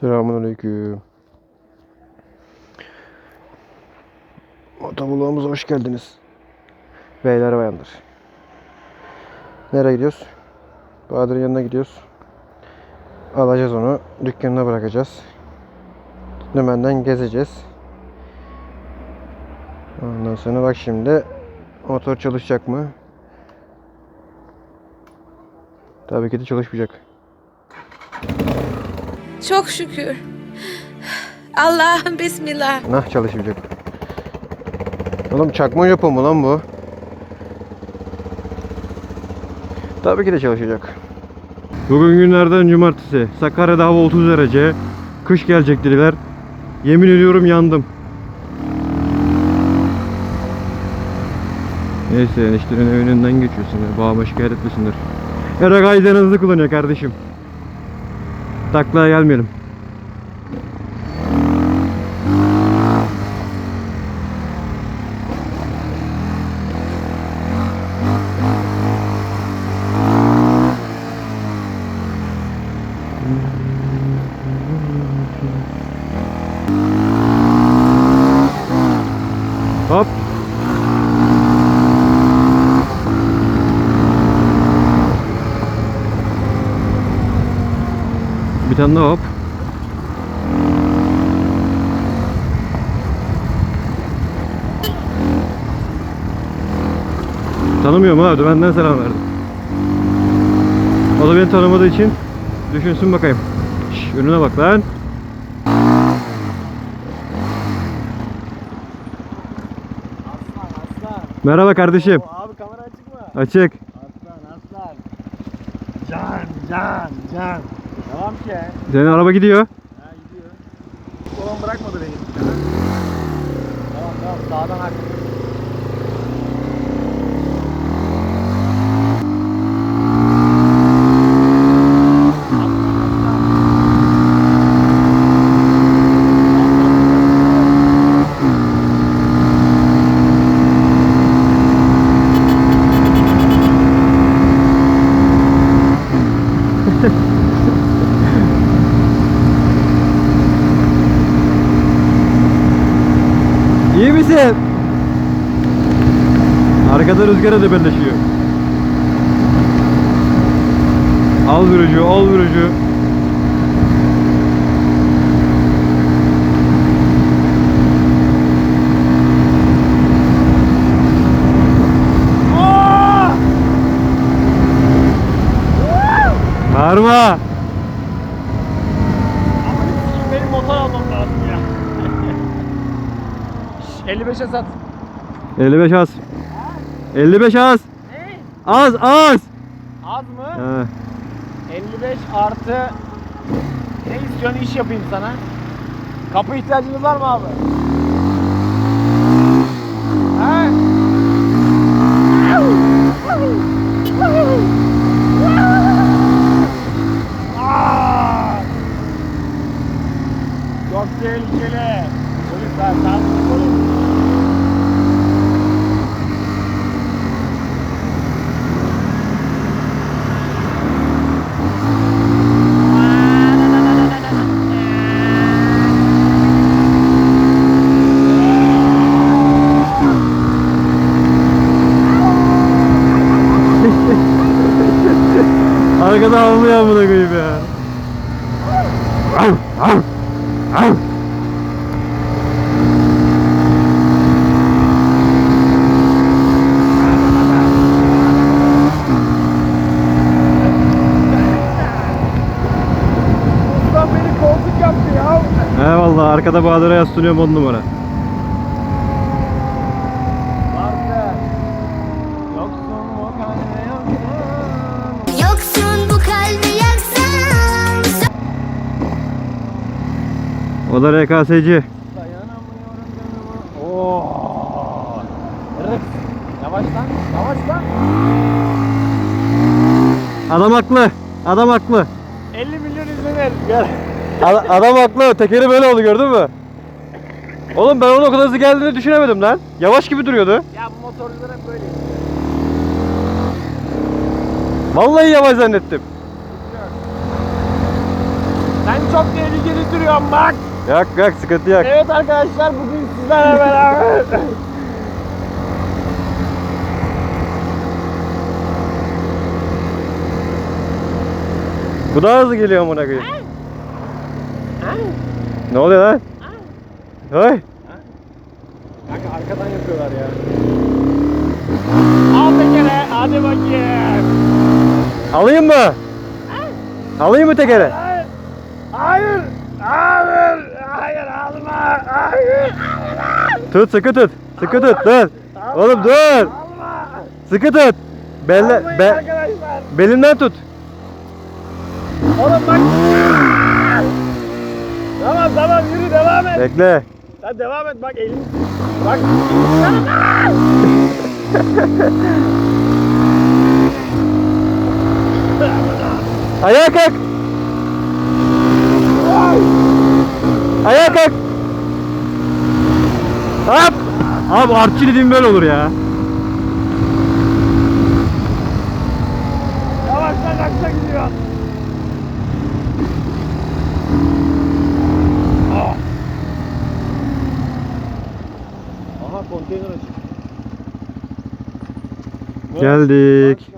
Selamünaleyküm. Motovlogumuza hoş geldiniz. Beyler bayanlar. Nereye gidiyoruz? Bahadır'ın yanına gidiyoruz. Alacağız onu. Dükkanına bırakacağız. Dümenden gezeceğiz. Ondan sonra bak şimdi motor çalışacak mı? Tabii ki de çalışmayacak. Çok şükür. Allah'ım bismillah. Nah çalışmayacak. Oğlum çakma yapımı lan bu. Tabii ki de çalışacak. Bugün günlerden cumartesi. Sakarya'da hava 30 derece. Kış gelecek dediler. Yemin ediyorum yandım. Neyse eniştenin evinin önünden geçiyorsun. ya. Babama şikayet etmesinler. Eray hızlı kullanıyor kardeşim. Taklaya gelmeyelim. Hop. Daha hop. Tanımıyorum abi benden selam verdim. O da beni tanımadığı için düşünsün bakayım. Şş, önüne bak lan. Aslan aslan. Merhaba kardeşim. Oo, abi kamera açık mı? Açık. Aslan aslan. Can can can. Tamam ki. Ha Senin araba gidiyor. gidiyor. Olan bırakmadı beni. Tamam tamam sağdan hak. Arkada rüzgara debelleşiyor. Al vurucu, al vurucu. Bağırma. Benim motor almam lazım ya. Şş, 55'e sat. 55 az. 55 az. Ne? Az az. Az mı? He. 55 artı ne istiyorsun iş yapayım sana? Kapı ihtiyacınız var mı abi? He? Arkada havlıyor amına koyayım ya. Ulan beni koltuk yaptı ya. Eyvallah arkada Bahadır'a yaslanıyorum on numara. O da RKS'ci. Dayanamıyorum. Yavaş lan. Yavaş lan. Adam haklı. Adam haklı. 50 milyon izlenir. Gel. Ad- adam haklı. Tekeri böyle oldu gördün mü? Oğlum ben onun o kadar hızlı geldiğini düşünemedim lan. Yavaş gibi duruyordu. Ya bu motorcular hep böyle. Vallahi yavaş zannettim. Sen çok tehlikeli duruyorsun bak. Yak yak sıkıntı yak. Evet arkadaşlar bugün sizlerle beraber. Bu daha hızlı geliyor amına koyayım. Ne oluyor lan? Hay. Kanka arkadan yapıyorlar ya. Al tekere hadi bakayım. Alayım mı? Alayım mı tekere? Hayır. Hayır. Hayır alma. Hayır. Tut sıkı tut. Sıkı tut dur. Oğlum dur. Alma. Sıkı tut. Belle, Almayın be, arkadaşlar. belimden tut. Oğlum bak. Tamam tamam yürü devam et. Bekle. Sen devam et bak elim. Bak. Ayağa kalk. Ayağa kalk. Hop. Abi artçı dediğim böyle olur ya. Yavaştan aksa gidiyor. Ah. Aha konteyner açık. Geldik.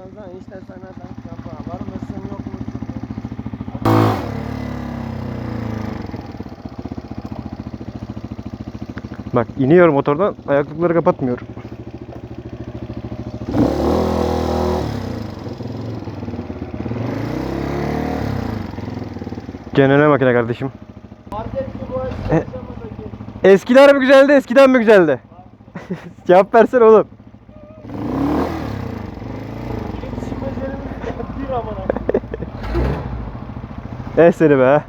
Bak iniyorum motordan ayaklıkları kapatmıyorum. Genele makine kardeşim. E-. Eskiler mi güzeldi eskiden mi güzeldi? Cevap versene oğlum. Eh seni be.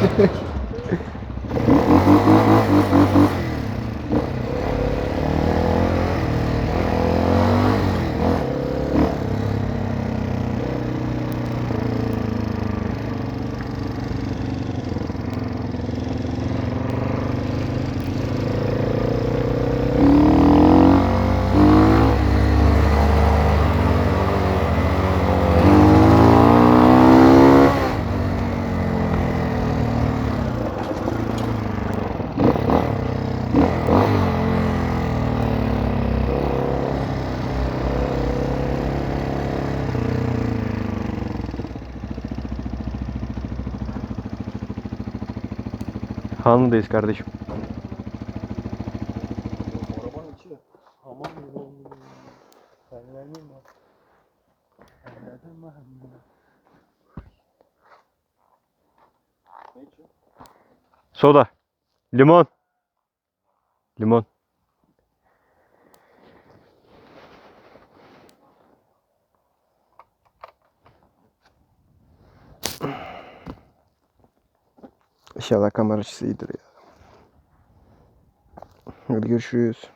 Market gibi bu yaşamadaki. Hanlı'dayız kardeşim. Arabanın içi hamam gibi oldu. Terlerim var. Terledim var. Soda. Limon. Limon. İnşallah kamera açısı ya. Hadi görüşürüz.